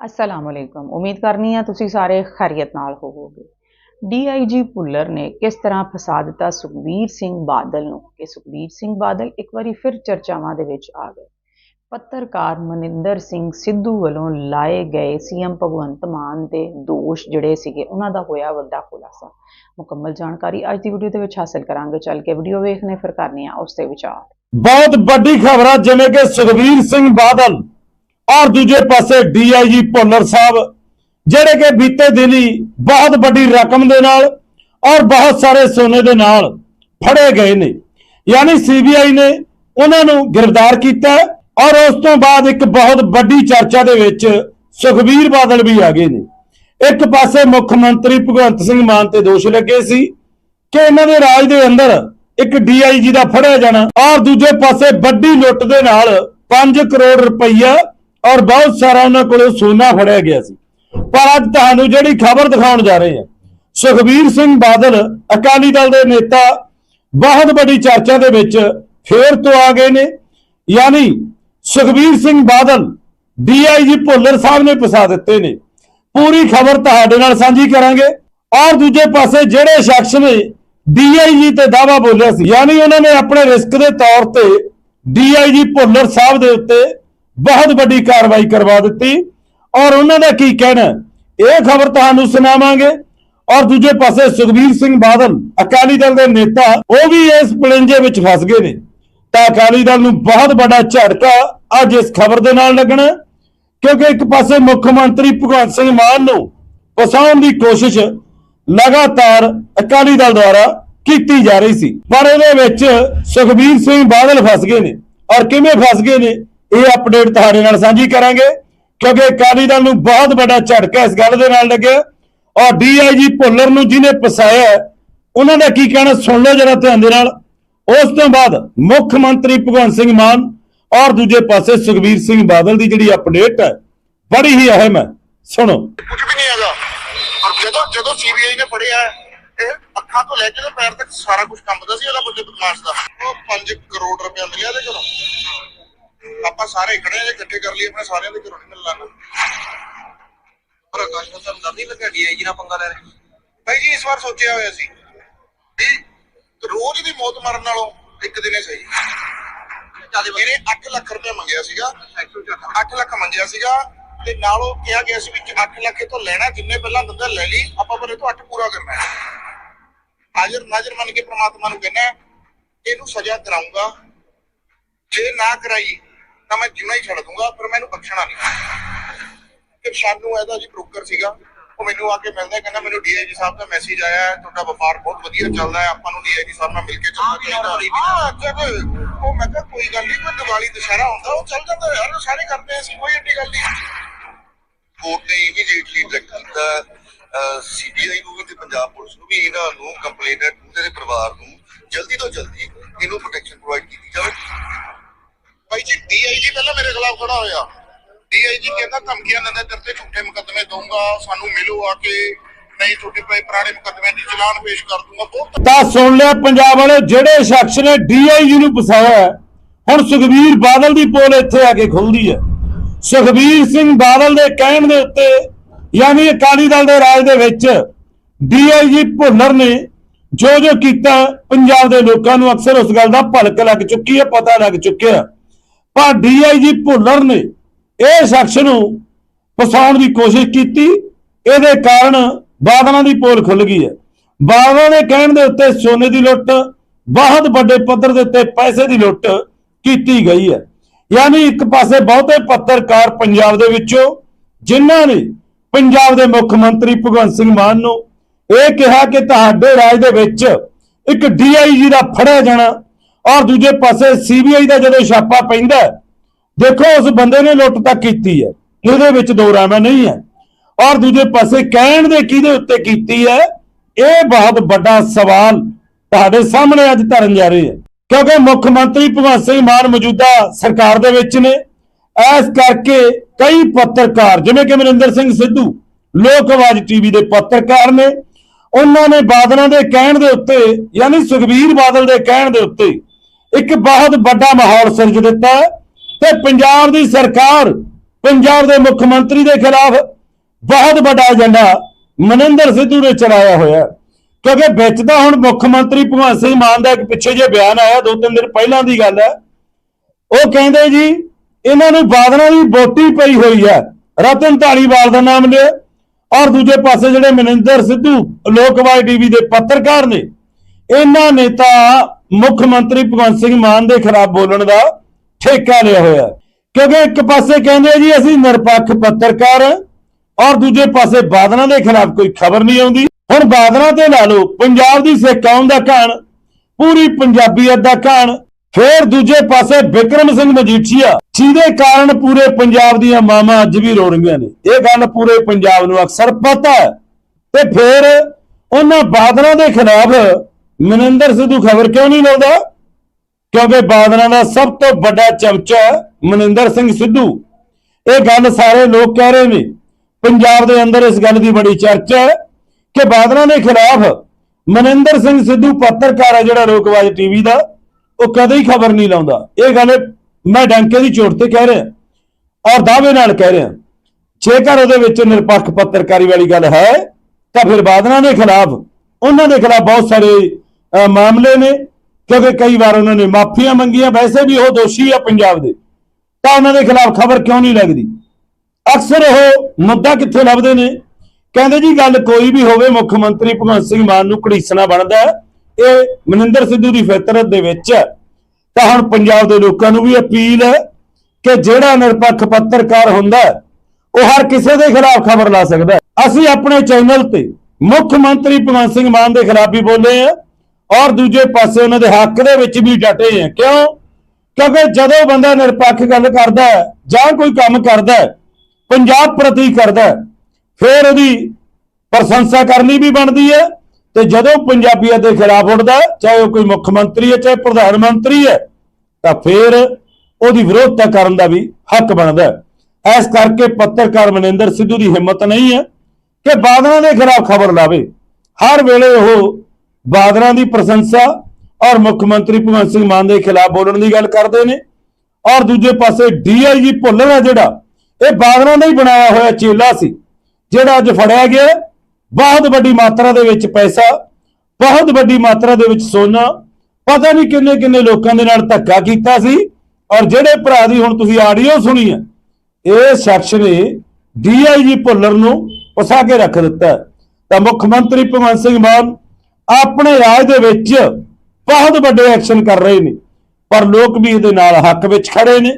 ਅਸਲਾਮ ਅਲੈਕੁਮ ਉਮੀਦ ਕਰਨੀ ਆ ਤੁਸੀਂ ਸਾਰੇ ਖੈਰੀਅਤ ਨਾਲ ਹੋਵੋਗੇ ਡੀਆਈਜੀ ਭੁੱਲਰ ਨੇ ਕਿਸ ਤਰ੍ਹਾਂ ਫਸਾ ਦਿੱਤਾ ਸੁਖਬੀਰ ਸਿੰਘ ਬਾਦਲ ਨੂੰ ਕਿ ਸੁਖਬੀਰ ਸਿੰਘ ਬਾਦਲ ਇੱਕ ਵਾਰੀ ਫਿਰ ਚਰਚਾਵਾਂ ਦੇ ਵਿੱਚ ਆ ਗਏ ਪੱਤਰਕਾਰ ਮਨਿੰਦਰ ਸਿੰਘ ਸਿੱਧੂ ਵੱਲੋਂ ਲਾਏ ਗਏ ਸੀਐਮ ਭਗਵੰਤ ਮਾਨ ਦੇ ਦੋਸ਼ ਜਿਹੜੇ ਸੀਗੇ ਉਹਨਾਂ ਦਾ ਹੋਇਆ ਵੱਡਾ ਖੁਲਾਸਾ ਮੁਕੰਮਲ ਜਾਣਕਾਰੀ ਅੱਜ ਦੀ ਵੀਡੀਓ ਦੇ ਵਿੱਚ ਹਾਸਲ ਕਰਾਂਗੇ ਚੱਲ ਕੇ ਵੀਡੀਓ ਵੇਖਨੇ ਫਿਰ ਕਰਨੀ ਆ ਉਸ ਤੇ ਵਿਚਾਰ ਬਹੁਤ ਵੱਡੀ ਖਬਰ ਆ ਜਿਵੇਂ ਕਿ ਸੁਖਬੀਰ ਸਿੰਘ ਬਾਦਲ ਔਰ ਦੂਜੇ ਪਾਸੇ ਡੀਆਈਜੀ ਭੋਲਰ ਸਾਹਿਬ, ਜਿਹੜੇ ਕਿ ਬੀਤੇ ਦਿਨੀ ਬਹੁਤ ਵੱਡੀ ਰਕਮ ਦੇ ਨਾਲ ਔਰ ਬਹੁਤ ਸਾਰੇ ਸੋਨੇ ਦੇ ਨਾਲ ਫੜੇ ਗਏ ਨੇ। ਯਾਨੀ ਸੀਬੀਆਈ ਨੇ ਉਹਨਾਂ ਨੂੰ ਗ੍ਰਿਫਤਾਰ ਕੀਤਾ ਔਰ ਉਸ ਤੋਂ ਬਾਅਦ ਇੱਕ ਬਹੁਤ ਵੱਡੀ ਚਰਚਾ ਦੇ ਵਿੱਚ ਸੁਖਬੀਰ ਬਾਦਲ ਵੀ ਆ ਗਏ ਨੇ। ਇੱਕ ਪਾਸੇ ਮੁੱਖ ਮੰਤਰੀ ਭਗਵੰਤ ਸਿੰਘ ਮਾਨ ਤੇ ਦੋਸ਼ ਲੱਗੇ ਸੀ ਕਿ ਇਹਨਾਂ ਦੇ ਰਾਜ ਦੇ ਅੰਦਰ ਇੱਕ ਡੀਆਈਜੀ ਦਾ ਫੜਿਆ ਜਾਣਾ ਔਰ ਦੂਜੇ ਪਾਸੇ ਵੱਡੀ ਲੁੱਟ ਦੇ ਨਾਲ 5 ਕਰੋੜ ਰੁਪਈਆ ਔਰ ਬਹੁਤ ਸਾਰਾ ਉਹਨਾਂ ਕੋਲੋਂ ਸੋਨਾ ਫੜਿਆ ਗਿਆ ਸੀ। ਪਰ ਅੱਜ ਤੁਹਾਨੂੰ ਜਿਹੜੀ ਖਬਰ ਦਿਖਾਉਣ ਜਾ ਰਹੇ ਹਾਂ, ਸੁਖਬੀਰ ਸਿੰਘ ਬਾਦਲ ਅਕਾਲੀ ਦਲ ਦੇ ਨੇਤਾ, ਬਹੁਤ ਵੱਡੀ ਚਰਚਾ ਦੇ ਵਿੱਚ ਫੇਰ ਤੋਂ ਆ ਗਏ ਨੇ। ਯਾਨੀ ਸੁਖਬੀਰ ਸਿੰਘ ਬਾਦਲ ਡੀਆਈਜੀ ਭੁੱਲਰ ਸਾਹਿਬ ਨੇ ਫਸਾ ਦਿੱਤੇ ਨੇ। ਪੂਰੀ ਖਬਰ ਤੁਹਾਡੇ ਨਾਲ ਸਾਂਝੀ ਕਰਾਂਗੇ। ਔਰ ਦੂਜੇ ਪਾਸੇ ਜਿਹੜੇ ਸ਼ਖਸ ਨੇ ਡੀਆਈਜੀ ਤੇ ਦਾਵਾ ਬੋਲਿਆ ਸੀ, ਯਾਨੀ ਉਹਨਾਂ ਨੇ ਆਪਣੇ ਰਿਸਕ ਦੇ ਤੌਰ ਤੇ ਡੀਆਈਜੀ ਭੁੱਲਰ ਸਾਹਿਬ ਦੇ ਉੱਤੇ ਬਹੁਤ ਵੱਡੀ ਕਾਰਵਾਈ ਕਰਵਾ ਦਿੱਤੀ। ਔਰ ਉਹਨਾਂ ਦਾ ਕੀ ਕਹਿਣਾ ਇਹ ਖਬਰ ਤੁਹਾਨੂੰ ਸੁਣਾਵਾਂਗੇ। ਔਰ ਦੂਜੇ ਪਾਸੇ ਸੁਖਬੀਰ ਸਿੰਘ ਬਾਦਲ, ਅਕਾਲੀ ਦਲ ਦੇ ਨੇਤਾ, ਉਹ ਵੀ ਇਸ ਪਲੰਜੇ ਵਿੱਚ ਫਸ ਗਏ ਨੇ। ਤਾਂ ਅਕਾਲੀ ਦਲ ਨੂੰ ਬਹੁਤ ਵੱਡਾ ਝਟਕਾ ਅੱਜ ਇਸ ਖਬਰ ਦੇ ਨਾਲ ਲੱਗਣਾ ਕਿਉਂਕਿ ਇੱਕ ਪਾਸੇ ਮੁੱਖ ਮੰਤਰੀ ਭਗਵੰਤ ਸਿੰਘ ਮਾਨ ਨੂੰ ਫਸਾਉਣ ਦੀ ਕੋਸ਼ਿਸ਼ ਲਗਾਤਾਰ ਅਕਾਲੀ ਦਲ ਦੁਆਰਾ ਕੀਤੀ ਜਾ ਰਹੀ ਸੀ। ਪਰ ਇਹਦੇ ਵਿੱਚ ਸੁਖਬੀਰ ਸਿੰਘ ਬਾਦਲ ਫਸ ਗਏ ਨੇ। ਔਰ ਕਿਵੇਂ ਫਸ ਗਏ ਨੇ? ਇਹ ਅਪਡੇਟ ਤੁਹਾਡੇ ਨਾਲ ਸਾਂਝੀ ਕਰਾਂਗੇ, ਕਿਉਂਕਿ ਅਕਾਲੀ ਦਲ ਨੂੰ ਬਹੁਤ ਵੱਡਾ ਝਟਕਾ ਇਸ ਗੱਲ ਦੇ ਨਾਲ ਲੱਗਿਆ। ਔਰ ਡੀਆਈਜੀ ਭੁੱਲਰ ਨੂੰ ਜਿਹਨੇ ਫਸਾਇਆ ਉਹਨਾਂ ਦਾ ਕੀ ਕਹਿਣਾ, ਸੁਣ ਲਓ ਜਰਾ ਧਿਆਨ ਦੇ ਨਾਲ। ਉਸ ਤੋਂ ਬਾਅਦ ਮੁੱਖ ਮੰਤਰੀ ਭਗਵੰਤ ਸਿੰਘ ਮਾਨ ਔਰ ਦੂਜੇ ਪਾਸੇ ਸੁਖਬੀਰ ਸਿੰਘ ਬਾਦਲ ਦੀ ਜਿਹੜੀ ਅਪਡੇਟ ਹੈ, ਬੜੀ ਹੀ ਅਹਿਮ ਹੈ। ਸੁਣੋ। ਕੁਝ ਵੀ ਨਹੀਂ ਹੈਗਾ। ਔਰ ਜਦੋਂ ਜਦੋਂ ਸੀਬੀਆਈ ਨੇ ਫੜਿਆ, ਇਹ ਅੱਖਾਂ ਤੋਂ ਲੈ ਕੇ ਪੈਰ ਤੱਕ ਸਾਰਾ ਕੁਝ ਕੰਬਦਾ ਸੀ ਉਹਦਾ ਬੰਦੇ ਬਦਮਾਸ਼ ਦਾ। ਉਹ 5 ਕਰੋੜ ਰੁਪਇਆ ਮਿਲਿਆ ਦੇ ਘਰੋਂ ਆਪਾਂ ਸਾਰੇ ਖੜੇ ਆ ਜੇ ਇਕੱਠੇ ਕਰ ਲਈ ਆਪਣੇ ਸਾਰਿਆਂ ਦੇ ਘਰੋਂ ਨਹੀਂ ਮਿਲਣਾ ਪਰ ਆਕਾਸ਼ ਨੂੰ ਤਾਂ ਨਹੀਂ ਲੱਗਾ ਡੀਆਈਜੀ ਨਾਲ ਪੰਗਾ ਲੈ ਰਹੇ। ਭਾਈ ਜੀ ਇਸ ਵਾਰ ਸੋਚਿਆ ਹੋਇਆ ਸੀ ਵੀ ਰੋਜ਼ ਦੀ ਮੌਤ ਮਰਨ ਨਾਲੋਂ ਇੱਕ ਦਿਨੇ ਸਹੀ। ਇਹਨੇ 8 ਲੱਖ ਰੁਪਏ ਮੰਗਿਆ ਸੀਗਾ। 8 ਲੱਖ ਮੰਗਿਆ ਸੀਗਾ ਤੇ ਨਾਲ ਉਹ ਕਿਹਾ ਗਿਆ ਸੀ ਵੀ 8 ਲੱਖ ਤੋਂ ਲੈਣਾ ਜਿੰਨੇ ਪਹਿਲਾਂ ਦਿੰਦਾ ਲੈ ਲਈ ਆਪਾਂ ਪਰ ਇਹ ਤੋਂ 8 ਪੂਰਾ ਕਰਨਾ ਹੈ। ਹਾਜ਼ਰ ਨਾਜ਼ਰ ਮੰਨ ਕੇ ਪ੍ਰਮਾਤਮਾ ਨੂੰ ਕਹਿੰਦਾ ਇਹਨੂੰ ਸਜ਼ਾ ਕਰਾਉਂਗਾ ਜੇ ਨਾ ਕਰਾਈ ਤਾਂ ਮੈਂ ਜਿਉਣਾ ਹੀ ਛੱਡ ਦੂੰਗਾ ਪਰ ਮੈਨੂੰ ਬਖਸ਼ਣਾ ਨਹੀਂ। ਕਿ ਸਾਨੂੰ ਇਹਦਾ ਜੀ ਬ੍ਰੋਕਰ ਸੀਗਾ ਉਹ ਮੈਨੂੰ ਆ ਕੇ ਮਿਲਦਾ ਕਹਿੰਦਾ ਮੈਨੂੰ ਡੀਆਈਜੀ ਸਾਹਿਬ ਦਾ ਮੈਸੇਜ ਆਇਆ ਹੈ ਤੁਹਾਡਾ ਵਪਾਰ ਬਹੁਤ ਵਧੀਆ ਚੱਲਦਾ ਹੈ ਆਪਾਂ ਨੂੰ ਡੀਆਈਜੀ ਸਾਹਿਬ ਨਾਲ ਮਿਲ ਕੇ ਚੱਲਣਾ ਚਾਹੀਦਾ। ਹਾਂ ਜਦ ਉਹ ਮੈਂ ਕਿਹਾ ਕੋਈ ਗੱਲ ਨਹੀਂ ਕੋਈ ਦੀਵਾਲੀ ਦੁਸ਼ਹਿਰਾ ਹੁੰਦਾ ਉਹ ਚੱਲ ਜਾਂਦਾ ਯਾਰ ਸਾਰੇ ਕਰਦੇ ਅਸੀਂ ਕੋਈ ਏਡੀ ਗੱਲ ਨਹੀਂ। ਕੋਰਟ ਨੇ ਇਮੀਡੀਏਟਲੀ ਕੀਤਾ ਸੀਬੀਆਈ ਨੂੰ ਵੀ ਤੇ ਪੰਜਾਬ ਪੁਲਿਸ ਨੂੰ ਵੀ ਇਹਨਾਂ ਨੂੰ ਕੰਪਲੇਨੈਂਟ ਨੂੰ ਤੇ ਇਹਦੇ ਪਰਿਵਾਰ ਨੂੰ ਜਲਦੀ ਤੋਂ ਜਲਦੀ ਇਹਨੂੰ ਪ੍ਰੋਟੈਕਸ਼ਨ ਪ੍ਰੋਵਾਈਡ ਕੀਤੀ ਜਾਵੇ। ਭਾਈ ਜੀ ਡੀਆਈਜੀ ਪਹਿਲਾਂ ਮੇਰੇ ਖਿਲਾਫ ਖੜਾ ਹੋਇਆ। ਡੀਆਈਜੀ ਕਹਿੰਦਾ, ਧਮਕੀਆਂ ਦਿੰਦਾ ਤੇਰੇ ਤੇ ਝੂਠੇ ਮੁਕੱਦਮੇ ਦਊਂਗਾ, ਸਾਨੂੰ ਮਿਲੋ ਆ ਕੇ, ਨਹੀਂ ਤੁਹਾਡੇ ਪਏ ਪੁਰਾਣੇ ਮੁਕੱਦਮੇ ਦੀ ਚਲਾਨ ਪੇਸ਼ ਕਰ ਦੂੰਗਾ ਬਹੁਤ ਤਾਂ ਸੁਣ ਲਿਆ ਪੰਜਾਬ ਵਾਲੇ, ਜਿਹੜੇ ਸ਼ਖਸ ਨੇ ਡੀਆਈਜੀ ਨੂੰ ਫਸਾਇਆ ਹੁਣ ਸੁਖਬੀਰ ਬਾਦਲ ਦੀ ਪੋਲ ਇੱਥੇ ਆ ਕੇ ਖੁੱਲਦੀ ਹੈ। ਸੁਖਬੀਰ ਸਿੰਘ ਬਾਦਲ ਦੇ ਕਹਿਣ ਦੇ ਉੱਤੇ, ਯਾਨੀ ਅਕਾਲੀ ਦਲ ਦੇ ਰਾਜ ਦੇ ਵਿੱਚ ਡੀਆਈਜੀ ਭੁੱਲਰ ਨੇ ਜੋ ਜੋ ਕੀਤਾ, ਪੰਜਾਬ ਦੇ ਲੋਕਾਂ ਨੂੰ ਅਕਸਰ ਉਸ ਗੱਲ ਦਾ ਭਲਕ ਲੱਗ ਚੁੱਕੀ ਹੈ, ਪਤਾ ਲੱਗ ਚੁੱਕਿਆ। ਪਰ ਡੀਆਈਜੀ ਭੁੱਲਰ ਨੇ ਇਹ ਸ਼ਖਸ ਨੂੰ ਫਸਾਉਣ ਦੀ ਕੋਸ਼ਿਸ਼ ਕੀਤੀ। ਇਹਦੇ ਕਾਰਨ ਬਾਦਲਾਂ ਦੀ ਪੋਲ ਖੁੱਲ ਗਈ ਹੈ। ਬਾਦਲਾਂ ਦੇ ਕਹਿਣ ਦੇ ਉੱਤੇ ਸੋਨੇ ਦੀ ਲੁੱਟ, ਬਹੁਤ ਵੱਡੇ ਪੱਧਰ ਦੇ ਉੱਤੇ ਪੈਸੇ ਦੀ ਲੁੱਟ ਕੀਤੀ ਗਈ ਹੈ। ਯਾਨੀ ਇੱਕ ਪਾਸੇ ਬਹੁਤੇ ਪੱਤਰਕਾਰ ਪੰਜਾਬ ਦੇ ਵਿੱਚੋਂ, ਜਿਨ੍ਹਾਂ ਨੇ ਪੰਜਾਬ ਦੇ ਮੁੱਖ ਮੰਤਰੀ ਭਗਵੰਤ ਸਿੰਘ ਮਾਨ ਨੂੰ ਇਹ ਕਿਹਾ ਕਿ ਤੁਹਾਡੇ ਰਾਜ ਦੇ ਵਿੱਚ ਇੱਕ ਡੀਆਈਜੀ ਦਾ ਫੜਿਆ ਜਾਣਾ ਔਰ ਦੂਜੇ ਪਾਸੇ ਸੀਬੀਆਈ ਦਾ ਜਦੋਂ ਛਾਪਾ ਪੈਂਦਾ ਦੇਖੋ ਉਸ ਬੰਦੇ ਨੇ ਲੁੱਟ ਤਾਂ ਕੀਤੀ ਹੈ, ਇਹਦੇ ਵਿੱਚ ਦੋ ਰਾਮਾ ਨਹੀਂ ਹੈ। ਔਰ ਦੂਜੇ ਪਾਸੇ ਕਹਿਣ ਦੇ ਕਿਹਦੇ ਉੱਤੇ ਕੀਤੀ ਹੈ, ਇਹ ਬਹੁਤ ਵੱਡਾ ਸਵਾਲ ਤੁਹਾਡੇ ਸਾਹਮਣੇ ਅੱਜ ਧਰਨ ਜਾ ਰਹੇ ਹੈ। ਕਿਉਂਕਿ ਮੁੱਖ ਮੰਤਰੀ ਭਗਵੰਤ ਸਿੰਘ ਮਾਨ ਮੌਜੂਦਾ ਸਰਕਾਰ ਦੇ ਵਿੱਚ ਨੇ ਐਸ ਕਰਕੇ ਕਈ ਪੱਤਰਕਾਰ, ਜਿਵੇਂ ਕਿ ਮਨਿੰਦਰ ਸਿੰਘ ਸਿੱਧੂ, ਲੋਕ ਆਵਾਜ਼ ਟੀਵੀ ਦੇ ਪੱਤਰਕਾਰ ਨੇ, ਉਹਨਾਂ ਨੇ ਬਾਦਲਾਂ ਦੇ ਕਹਿਣ ਦੇ ਉੱਤੇ, ਯਾਨੀ ਸੁਖਬੀਰ ਬਾਦਲ ਦੇ ਕਹਿਣ ਦੇ ਉੱਤੇ ਇੱਕ ਬਹੁਤ ਵੱਡਾ ਮਾਹੌਲ ਸਿਰਜ ਦਿੱਤਾ ਹੈ ਤੇ ਪੰਜਾਬ ਦੀ ਸਰਕਾਰ, ਪੰਜਾਬ ਦੇ ਮੁੱਖ ਮੰਤਰੀ ਦੇ ਖਿਲਾਫ ਬਹੁਤ ਵੱਡਾ ਏਜੰਡਾ ਮਨਿੰਦਰ ਸਿੱਧੂ ਨੇ ਚਲਾਇਆ ਹੋਇਆ ਕਿਉਂਕਿ ਵਿੱਚ ਤਾਂ ਹੁਣ ਮੁੱਖ ਮੰਤਰੀ ਭਗਵੰਤ ਸਿੰਘ ਮਾਨ ਦਾ ਇੱਕ ਪਿੱਛੇ ਜੇ ਬਿਆਨ ਆਇਆ, ਦੋ ਤਿੰਨ ਦਿਨ ਪਹਿਲਾਂ ਦੀ ਗੱਲ ਹੈ। ਉਹ ਕਹਿੰਦੇ ਜੀ, ਇਹਨਾਂ ਨੂੰ ਬਾਦਲਾਂ ਦੀ ਵੋਟੀ ਪਈ ਹੋਈ ਹੈ। ਰਤਨ ਢਾਲੀਵਾਲ ਦਾ ਨਾਮ ਲਿਆ। ਔਰ ਦੂਜੇ ਪਾਸੇ ਜਿਹੜੇ ਮਨਿੰਦਰ ਸਿੱਧੂ ਲੋਕਵਾਈ ਟੀਵੀ ਦੇ ਪੱਤਰਕਾਰ ਨੇ, ਇਹਨਾਂ ਨੇ ਤਾਂ ਮੁੱਖ ਮੰਤਰੀ ਭਗਵੰਤ ਸਿੰਘ ਮਾਨ ਦੇ ਖਿਲਾਫ ਬੋਲਣ ਦਾ ਠੇਕਾ ਲਿਆ ਹੋਇਆ ਕਿਉਂਕਿ ਇੱਕ ਪਾਸੇ ਕਹਿੰਦੇ ਜੀ, ਅਸੀਂ ਨਿਰਪੱਖ ਪੱਤਰਕਾਰ ਔਰ ਦੂਜੇ ਪਾਸੇ ਬਾਦਲਾਂ ਦੇ ਖਿਲਾਫ ਕੋਈ ਖਬਰ ਨਹੀਂ ਆਉਂਦੀ। ਹੁਣ ਬਾਦਲਾਂ ਤੇ ਲਾ ਲਓ, ਪੰਜਾਬ ਦੀ ਸਿੱਖ ਕੌਮ ਦਾ ਘਾਣ, ਪੂਰੀ ਪੰਜਾਬੀਅਤ ਦਾ ਕਹਾਣ ਫੇਰ ਦੂਜੇ ਪਾਸੇ ਵਿਕਰਮ ਸਿੰਘ ਮਜੀਠੀਆ, ਜਿਹਦੇ ਕਾਰਨ ਪੂਰੇ ਪੰਜਾਬ ਦੀਆਂ ਮਾਵਾਂ ਅੱਜ ਵੀ ਰੋ ਰਹੀਆਂ ਨੇ। ਇਹ ਗੱਲ ਪੂਰੇ ਪੰਜਾਬ ਨੂੰ ਅਕਸਰ ਪਤਾ ਹੈ। ਤੇ ਫੇਰ ਉਹਨਾਂ ਬਾਦਲਾਂ ਦੇ ਖਿਲਾਫ ਮਨਿੰਦਰ ਸਿੱਧੂ ਖਬਰ ਕਿਉਂ ਨਹੀਂ ਲਾਉਂਦਾ ਕਿਉਂਕਿ ਬਾਦਲਾਂ ਦਾ ਸਭ ਤੋਂ ਵੱਡਾ ਚਮਚਾ ਮਨਿੰਦਰ ਸਿੰਘ ਸਿੱਧੂ। ਇਹ ਗੱਲ ਸਾਰੇ ਲੋਕ ਕਹਿ ਰਹੇ ਨੇ। ਪੰਜਾਬ ਦੇ ਅੰਦਰ ਇਸ ਗੱਲ ਦੀ ਬੜੀ ਚਰਚਾ ਹੈ ਕਿ ਬਾਦਲਾਂ ਦੇ ਖਿਲਾਫ ਮਨਿੰਦਰ ਸਿੰਘ ਸਿੱਧੂ ਪੱਤਰਕਾਰ ਹੈ ਜਿਹੜਾ ਲੋਕਵਾਜ ਟੀਵੀ ਦਾ, ਉਹ ਕਦੇ ਹੀ ਖਬਰ ਨਹੀਂ ਲਾਉਂਦਾ। ਇਹ ਗੱਲ ਮੈਂ ਡੰਕੇ ਦੀ ਚੋਟ ਤੇ ਕਹਿ ਰਿਹਾ ਔਰ ਦਾਅਵੇ ਨਾਲ ਕਹਿ ਰਿਹਾ ਜੇਕਰ ਉਹਦੇ ਵਿੱਚ ਨਿਰਪੱਖ ਪੱਤਰਕਾਰੀ ਵਾਲੀ ਗੱਲ ਹੈ, ਤਾਂ ਫਿਰ ਬਾਦਲਾਂ ਦੇ ਖਿਲਾਫ, ਉਹਨਾਂ ਦੇ ਖਿਲਾਫ ਬਹੁਤ ਸਾਰੇ ਮਾਮਲੇ ਨੇ, ਕਿਉਂਕਿ ਕਈ ਵਾਰ ਉਹਨਾਂ ਨੇ ਮਾਫੀਆਂ ਮੰਗੀਆਂ, ਵੈਸੇ ਵੀ ਉਹ ਦੋਸ਼ੀ ਆ ਪੰਜਾਬ ਦੇ। ਤਾਂ ਉਹਨਾਂ ਦੇ ਖਿਲਾਫ ਖਬਰ ਕਿਉਂ ਨਹੀਂ ਲੱਗਦੀ? ਅਕਸਰ ਉਹ ਮੁੱਦਾ ਕਿੱਥੇ ਲੱਭਦੇ ਨੇ? ਕਹਿੰਦੇ ਜੀ, ਗੱਲ ਕੋਈ ਵੀ ਹੋਵੇ, ਮੁੱਖ ਮੰਤਰੀ ਭਗਵੰਤ ਸਿੰਘ ਮਾਨ ਨੂੰ ਘੜੀਸਣਾ ਬਣਦਾ ਇਹ ਮਨਿੰਦਰ ਸਿੱਧੂ ਦੀ ਫਿਤਰਤ ਦੇ ਵਿੱਚ ਹੈ। ਤਾਂ ਹੁਣ ਪੰਜਾਬ ਦੇ ਲੋਕਾਂ ਨੂੰ ਵੀ ਅਪੀਲ ਹੈ ਕਿ ਜਿਹੜਾ ਨਿਰਪੱਖ ਪੱਤਰਕਾਰ ਹੁੰਦਾ ਉਹ ਹਰ ਕਿਸੇ ਦੇ ਖਿਲਾਫ ਖਬਰ ਲਾ ਸਕਦਾ ਅਸੀਂ ਆਪਣੇ ਚੈਨਲ ਤੇ ਮੁੱਖ ਮੰਤਰੀ ਭਗਵੰਤ ਸਿੰਘ ਮਾਨ ਦੇ ਖਿਲਾਫ ਵੀ ਬੋਲੇ ਆ ਔਰ ਦੂਜੇ ਪਾਸੇ ਉਹਨਾਂ ਦੇ ਹੱਕ ਦੇ ਵਿੱਚ ਵੀ ਡਟੇ ਆ ਕਿਉਂ? ਕਿਉਂਕਿ ਜਦੋਂ ਬੰਦਾ ਨਿਰਪੱਖ ਗੱਲ ਕਰਦਾ ਹੈ ਜਾਂ ਕੋਈ ਕੰਮ ਕਰਦਾ ਹੈ ਪੰਜਾਬ ਪ੍ਰਤੀ ਕਰਦਾ ਹੈ, ਫਿਰ ਉਹਦੀ ਪ੍ਰਸ਼ੰਸਾ ਕਰਨੀ ਵੀ ਬਣਦੀ ਹੈ ਤੇ ਜਦੋਂ ਪੰਜਾਬੀਅਤ ਦੇ ਖਿਲਾਫ ਉੱਠਦਾ ਚਾਹੇ ਉਹ ਕੋਈ ਮੁੱਖ ਮੰਤਰੀ ਹੈ ਚਾਹੇ ਪ੍ਰਧਾਨ ਮੰਤਰੀ ਹੈ ਤਾਂ ਫਿਰ ਉਹਦੀ ਵਿਰੋਧਤਾ ਕਰਨ ਦਾ ਵੀ ਹੱਕ ਬਣਦਾ ਹੈ। ਇਸ ਕਰਕੇ ਪੱਤਰਕਾਰ ਮਨਿੰਦਰ ਸਿੱਧੂ ਦੀ ਹਿੰਮਤ ਨਹੀਂ ਹੈ ਕਿ ਬਾਦਲਾਂ ਦੇ ਖਿਲਾਫ ਖਬਰ ਲਾਵੇ। ਹਰ ਵੇਲੇ ਉਹ ਬਾਦਲਾਂ ਦੀ ਪ੍ਰਸ਼ੰਸਾ ਔਰ ਮੁੱਖ ਮੰਤਰੀ ਭਗਵੰਤ ਸਿੰਘ ਮਾਨ ਦੇ ਖਿਲਾਫ ਬੋਲਣ ਦੀ ਗੱਲ ਕਰਦੇ ਨੇ। ਔਰ ਦੂਜੇ ਪਾਸੇ ਡੀਆਈਜੀ ਭੁੱਲਰ ਆ ਜਿਹੜਾ, ਇਹ ਬਾਦਲਾਂ ਦਾ ਹੀ ਬਣਾਇਆ ਹੋਇਆ ਚੇਲਾ ਸੀ, ਜਿਹੜਾ ਅੱਜ ਫੜਿਆ ਗਿਆ। ਬਹੁਤ ਵੱਡੀ ਮਾਤਰਾ ਦੇ ਵਿੱਚ ਪੈਸਾ, ਬਹੁਤ ਵੱਡੀ ਮਾਤਰਾ ਦੇ ਵਿੱਚ ਸੋਨਾ, ਪਤਾ ਨਹੀਂ ਕਿੰਨੇ ਕਿੰਨੇ ਲੋਕਾਂ ਦੇ ਨਾਲ ਧੱਕਾ ਕੀਤਾ ਸੀ। ਔਰ ਜਿਹੜੇ ਭਰਾ ਦੀ ਹੁਣ ਤੁਸੀਂ ਆਡੀਓ ਸੁਣੀ ਹੈ, ਇਹ ਸ਼ਖਸ ਨੇ ਡੀਆਈਜੀ ਭੁੱਲਰ ਨੂੰ ਫਸਾ ਕੇ ਰੱਖ ਦਿੱਤਾ। ਤਾਂ ਮੁੱਖ ਮੰਤਰੀ ਭਗਵੰਤ ਸਿੰਘ ਮਾਨ ਆਪਣੇ ਰਾਜ ਦੇ ਵਿੱਚ ਬਹੁਤ ਵੱਡੇ ਐਕਸ਼ਨ ਕਰ ਰਹੇ ਨੇ। ਪਰ ਲੋਕ ਵੀ ਇਹਦੇ ਨਾਲ ਹੱਕ ਵਿੱਚ ਖੜੇ ਨੇ।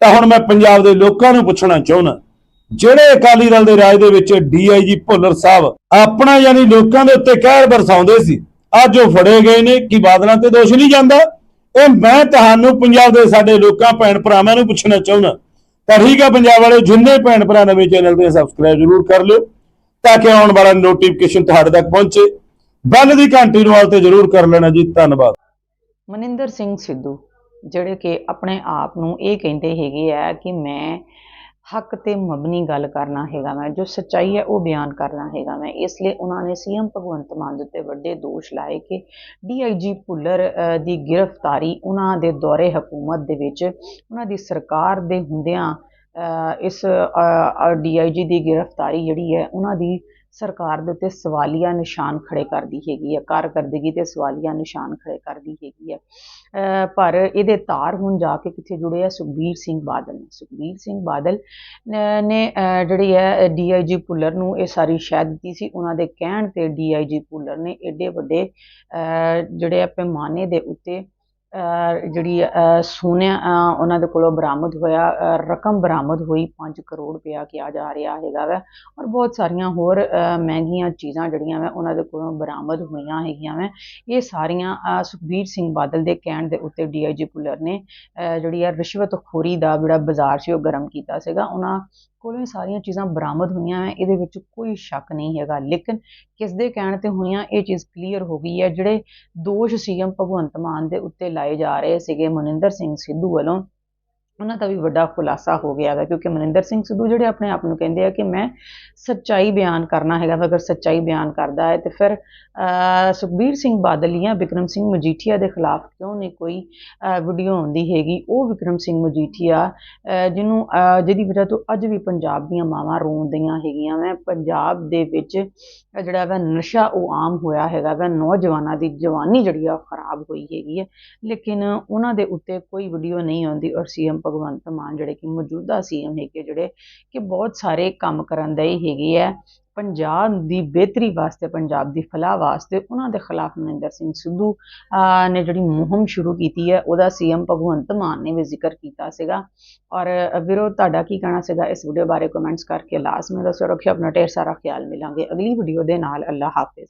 ਤਾਂ ਹੁਣ ਮੈਂ ਪੰਜਾਬ ਦੇ ਲੋਕਾਂ ਨੂੰ ਪੁੱਛਣਾ ਚਾਹੁੰਦਾ, ਜਿਹੜੇ ਅਕਾਲੀ ਦਲ ਦੇ ਰਾਜ ਦੇ ਵਿੱਚ ਡੀਆਈਜੀ ਭੁੱਲਰ ਸਾਹਿਬ ਆਪਣਾ ਯਾਨੀ ਲੋਕਾਂ ਦੇ ਉੱਤੇ ਕਹਿਰ ਬਰਸਾਉਂਦੇ ਸੀ, ਅੱਜ ਉਹ ਫੜੇ ਗਏ ਨੇ, ਕਿ ਬਾਦਲਾਂ ਤੇ ਦੋਸ਼ ਨਹੀਂ ਜਾਂਦਾ? ਇਹ ਮੈਂ ਤੁਹਾਨੂੰ ਪੰਜਾਬ ਦੇ ਸਾਡੇ ਲੋਕਾਂ, ਭੈਣ ਭਰਾਵਾਂ ਨੂੰ ਪੁੱਛਣਾ ਚਾਹੁੰਦਾ। ਤਾਂ ਠੀਕ ਹੈ ਪੰਜਾਬ ਵਾਲੇ ਜਿੰਨੇ ਭੈਣ ਭਰਾ ਨਵੇਂ ਚੈਨਲ ਤੇ ਸਬਸਕ੍ਰਾਈਬ ਜ਼ਰੂਰ ਕਰ ਲਿਓ, ਤਾਂ ਕਿ ਆਉਣ ਵਾਲਾ ਨੋਟੀਫਿਕੇਸ਼ਨ ਤੁਹਾਡੇ ਤੱਕ ਪਹੁੰਚੇ। ਬੈਲ ਦੀ ਘੰਟੀ ਨੂੰ ਵਾਲ ਤੇ ਜ਼ਰੂਰ ਕਰ ਲੈਣਾ ਜੀ ਧੰਨਵਾਦ। ਮਨਿੰਦਰ ਸਿੰਘ ਸਿੱਧੂ ਜਿਹੜੇ ਕਿ ਆਪਣੇ ਆਪ ਨੂੰ ਇਹ ਕਹਿੰਦੇ ਹੈਗੇ ਆ ਕਿ ਮੈਂ ਹੱਕ ਤੇ ਮਬਨੀ ਗੱਲ ਕਰਨਾ ਹੈਗਾ ਮੈਂ ਜੋ ਸੱਚਾਈ ਹੈ ਉਹ ਬਿਆਨ ਕਰਨਾ ਹੈਗਾ ਮੈਂ ਇਸ ਲਈ ਉਹਨਾਂ ਨੇ ਸੀਐਮ ਭਗਵੰਤ ਮਾਨ ਦੇ ਉੱਤੇ ਵੱਡੇ ਦੋਸ਼ ਲਾਏ ਕਿ ਡੀਆਈਜੀ ਭੁੱਲਰ ਦੀ ਗ੍ਰਿਫਤਾਰੀ ਉਹਨਾਂ ਦੇ ਦੌਰੇ ਹਕੂਮਤ ਦੇ ਵਿੱਚ ਉਹਨਾਂ ਦੀ ਸਰਕਾਰ ਦੇ ਹੁੰਦਿਆਂ ਅ, ਇਸ ਡੀਆਈਜੀ ਦੀ ਗ੍ਰਿਫਤਾਰੀ ਜਿਹੜੀ ਹੈ ਉਹਨਾਂ ਦੀ ਸਰਕਾਰ ਦੇ ਉੱਤੇ ਸਵਾਲੀਆ ਨਿਸ਼ਾਨ ਖੜੇ ਕਰਦੀ ਹੈਗੀ ਹੈ ਕਾਰਕਰਦਗੀ ਤੇ ਸਵਾਲੀਆ ਨਿਸ਼ਾਨ ਖੜੇ ਕਰਦੀ ਹੈਗੀ ਹੈ ਪਰ ਇਹਦੇ ਤਾਰ ਹੁਣ ਜਾ ਕੇ ਕਿੱਥੇ ਜੁੜੇ ਆ? ਸੁਖਬੀਰ ਸਿੰਘ ਬਾਦਲ ਨੇ। ਸੁਖਬੀਰ ਸਿੰਘ ਬਾਦਲ ਨੇ ਜਿਹੜੀ ਹੈ ਡੀਆਈਜੀ ਭੁੱਲਰ ਨੂੰ ਇਹ ਸਾਰੀ ਸ਼ਹਿ ਦਿੱਤੀ ਸੀ। ਉਹਨਾਂ ਦੇ ਕਹਿਣ ਤੇ ਡੀਆਈਜੀ ਭੁੱਲਰ ਨੇ ਐਡੇ ਵੱਡੇ ਜਿਹੜੇ ਆ ਪੈਮਾਨੇ ਦੇ ਉੱਤੇ ਜਿਹੜੀ, ਅਹ ਸੋਨਾ ਉਹਨਾਂ ਦੇ ਕੋਲੋਂ ਬਰਾਮਦ ਹੋਇਆ ਰਕਮ ਬਰਾਮਦ ਹੋਈ 5 ਕਰੋੜ ਰੁਪਇਆ ਕਿਹਾ ਜਾ ਰਿਹਾ ਹੈਗਾ ਵੈ ਔਰ ਬਹੁਤ ਸਾਰੀਆਂ ਹੋਰ ਮਹਿੰਗੀਆਂ ਚੀਜ਼ਾਂ ਜਿਹੜੀਆਂ ਵੈ ਉਹਨਾਂ ਦੇ ਕੋਲੋਂ ਬਰਾਮਦ ਹੋਈਆਂ ਹੈਗੀਆਂ ਵੈ। ਇਹ ਸਾਰੀਆਂ ਸੁਖਬੀਰ ਸਿੰਘ ਬਾਦਲ ਦੇ ਕਹਿਣ ਦੇ ਉੱਤੇ ਡੀਆਈਜੀ ਭੁੱਲਰ ਨੇ ਜਿਹੜੀ ਆ ਰਿਸ਼ਵਤਖੋਰੀ ਦਾ ਜਿਹੜਾ ਬਾਜ਼ਾਰ ਸੀ ਉਹ ਗਰਮ ਕੀਤਾ ਸੀਗਾ। ਉਹਨਾਂ ਕੋਲੋਂ ਇਹ ਸਾਰੀਆਂ ਚੀਜ਼ਾਂ ਬਰਾਮਦ ਹੋਈਆਂ ਹੈ, ਇਹਦੇ ਵਿੱਚ ਕੋਈ ਸ਼ੱਕ ਨਹੀਂ ਹੈਗਾ। ਲੇਕਿਨ ਕਿਸ ਦੇ ਕਹਿਣ ਤੇ ਹੋਈਆਂ ਇਹ ਚੀਜ਼ ਕਲੀਅਰ ਹੋ ਗਈ ਹੈ, ਜਿਹੜੇ ਦੋਸ਼ ਸੀਐਮ ਭਗਵੰਤ ਮਾਨ ਦੇ ਉੱਤੇ ਲਾਏ ਜਾ ਰਹੇ ਸੀਗੇ, ਮਨਿੰਦਰ ਸਿੰਘ ਸਿੱਧੂ ਵੱਲੋਂ। ਉਹਨਾਂ ਦਾ ਵੀ ਵੱਡਾ ਖੁਲਾਸਾ ਹੋ ਗਿਆ ਹੈ ਕਿਉਂਕਿ ਮਨਿੰਦਰ ਸਿੰਘ ਸਿੱਧੂ ਜਿਹੜੇ ਆਪਣੇ ਆਪ ਨੂੰ ਕਹਿੰਦੇ ਆ ਕਿ ਮੈਂ ਸੱਚਾਈ ਬਿਆਨ ਕਰਨਾ ਹੈਗਾ ਵਾ, ਅਗਰ ਸੱਚਾਈ ਬਿਆਨ ਕਰਦਾ ਹੈ ਤੇ ਫਿਰ ਸੁਖਬੀਰ ਸਿੰਘ ਬਾਦਲ ਜਾਂ ਵਿਕਰਮ ਸਿੰਘ ਮਜੀਠੀਆ ਦੇ ਖਿਲਾਫ ਕਿਉਂ ਨਹੀਂ ਕੋਈ ਵੀਡੀਓ ਆਉਂਦੀ ਹੈਗੀ? ਉਹ ਵਿਕਰਮ ਸਿੰਘ ਮਜੀਠੀਆ ਜਿਹਨੂੰ ਜਿਹਦੀ ਵਜ੍ਹਾ ਤੋਂ ਅੱਜ ਵੀ ਪੰਜਾਬ ਦੀਆਂ ਮਾਵਾਂ ਰੋਂਦੀਆਂ ਹੈਗੀਆਂ ਵੈ। ਪੰਜਾਬ ਦੇ ਵਿੱਚ ਜਿਹੜਾ ਵਾ ਨਸ਼ਾ ਉਹ ਆਮ ਹੋਇਆ ਹੈਗਾ ਵਾ ਨੌਜਵਾਨਾਂ ਦੀ ਜਵਾਨੀ ਜਿਹੜੀ ਆ ਉਹ ਖਰਾਬ ਹੋਈ ਹੈਗੀ ਹੈ ਲੇਕਿਨ ਉਹਨਾਂ ਦੇ ਉੱਤੇ ਕੋਈ ਵੀਡੀਓ ਨਹੀਂ ਆਉਂਦੀ ਔਰ ਸੀਐਮ ਭਗਵੰਤ ਮਾਨ ਜਿਹੜੇ ਕਿ ਮੌਜੂਦਾ ਸੀਐਮ ਹੈਗੇ ਜਿਹੜੇ ਕਿ ਬਹੁਤ ਸਾਰੇ ਕੰਮ ਕਰਨ ਦੇ ਹੈਗੇ ਹੈ ਪੰਜਾਬ ਦੀ ਬਿਹਤਰੀ ਵਾਸਤੇ, ਪੰਜਾਬ ਦੀ ਫਲਾਹ ਵਾਸਤੇ ਉਹਨਾਂ ਦੇ ਖਿਲਾਫ ਮਨਿੰਦਰ ਸਿੰਘ ਸਿੱਧੂ ਨੇ ਜਿਹੜੀ ਮੁਹਿੰਮ ਸ਼ੁਰੂ ਕੀਤੀ ਹੈ, ਉਹਦਾ ਸੀਐਮ ਭਗਵੰਤ ਮਾਨ ਨੇ ਵੀ ਜ਼ਿਕਰ ਕੀਤਾ ਸੀਗਾ। ਔਰ ਵੀਰੋ, ਤੁਹਾਡਾ ਕੀ ਕਹਿਣਾ ਸੀਗਾ ਇਸ ਵੀਡੀਓ ਬਾਰੇ? ਕਮੈਂਟਸ ਕਰਕੇ ਲਾਜ਼ਮੀ ਦੱਸੋ ਰੱਖਿਓ, ਆਪਣਾ ਢੇਰ ਸਾਰਾ ਖਿਆਲ ਮਿਲਾਂਗੇ ਅਗਲੀ ਵੀਡੀਓ ਦੇ ਨਾਲ। ਅੱਲਾ ਹਾਫਿਜ਼।